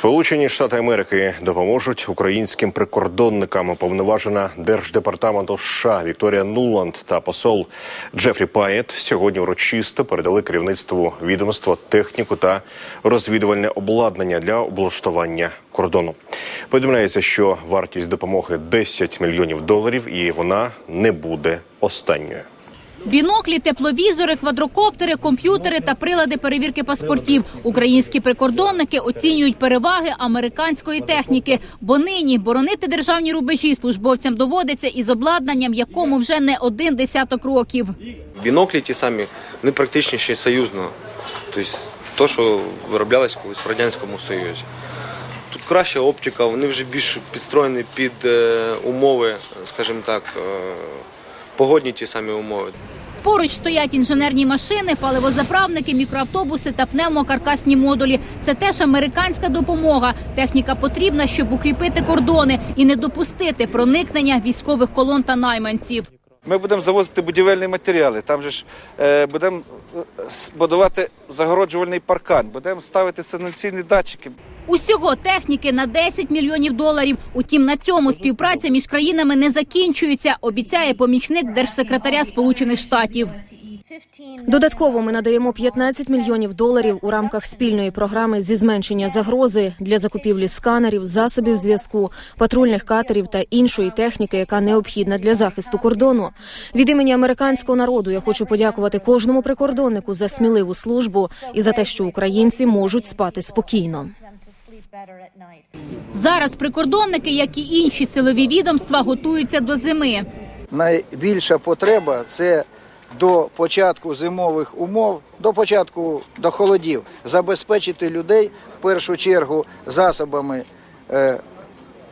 Сполучені Штати Америки допоможуть українським прикордонникам. Уповноважена держдепартаменту США Вікторія Нуланд та посол Джефрі Паєт сьогодні урочисто передали керівництву відомства техніку та розвідувальне обладнання для облаштування кордону. Повідомляється, що вартість допомоги 10 мільйонів доларів, і вона не буде останньою. Біноклі, тепловізори, квадрокоптери, комп'ютери та прилади перевірки паспортів. Українські прикордонники оцінюють переваги американської техніки, бо нині боронити державні рубежі службовцям доводиться із обладнанням, якому вже не один десяток років. Біноклі ті самі, вони практичніші союзного. Тобто то, що вироблялось колись в Радянському Союзі. Тут краща оптика, вони вже більш підстроєні під е, умови, скажімо так, е, погодні ті самі умови. Поруч стоять інженерні машини, паливозаправники, мікроавтобуси та пневмокаркасні модулі. Це теж американська допомога. Техніка потрібна, щоб укріпити кордони і не допустити проникнення військових колон та найманців. Ми будемо завозити будівельні матеріали. Там же ж е, будемо е, будувати загороджувальний паркан, будемо ставити санкційні датчики. Усього техніки на 10 мільйонів доларів. Утім, на цьому співпраця між країнами не закінчується. Обіцяє помічник держсекретаря Сполучених Штатів. Додатково ми надаємо 15 мільйонів доларів у рамках спільної програми зі зменшення загрози для закупівлі сканерів, засобів зв'язку, патрульних катерів та іншої техніки, яка необхідна для захисту кордону. Від імені американського народу я хочу подякувати кожному прикордоннику за сміливу службу і за те, що українці можуть спати спокійно. Зараз прикордонники, як і інші силові відомства, готуються до зими. найбільша потреба це до початку зимових умов, до початку до холодів, забезпечити людей в першу чергу засобами е,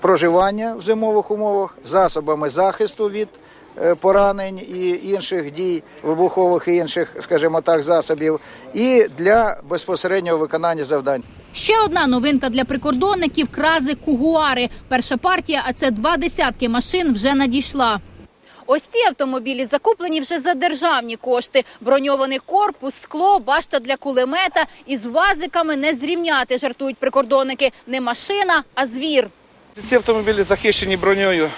проживання в зимових умовах, засобами захисту від е, поранень і інших дій вибухових і інших, скажімо так, засобів, і для безпосереднього виконання завдань. Ще одна новинка для прикордонників крази Кугуари. Перша партія, а це два десятки машин, вже надійшла. Ось ці автомобілі закуплені вже за державні кошти. Броньований корпус, скло, башта для кулемета із вазиками не зрівняти, жартують прикордонники. Не машина, а звір. Ці автомобілі захищені броньою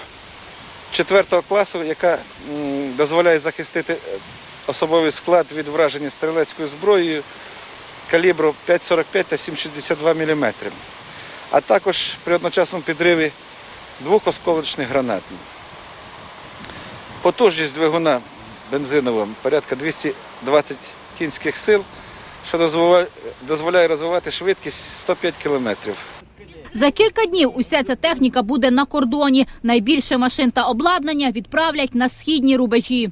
4 класу, яка дозволяє захистити е, особовий склад від враження стрілецькою зброєю калібру 5,45 та 7,62 мм, а також при одночасному підриві двох осколочних гранат. Потужність двигуна бензинового порядка 220 кінських сил, що дозволяє- розвивати швидкість 105 кілометрів. За кілька днів уся ця техніка буде на кордоні. Найбільше машин та обладнання відправлять на східні рубежі.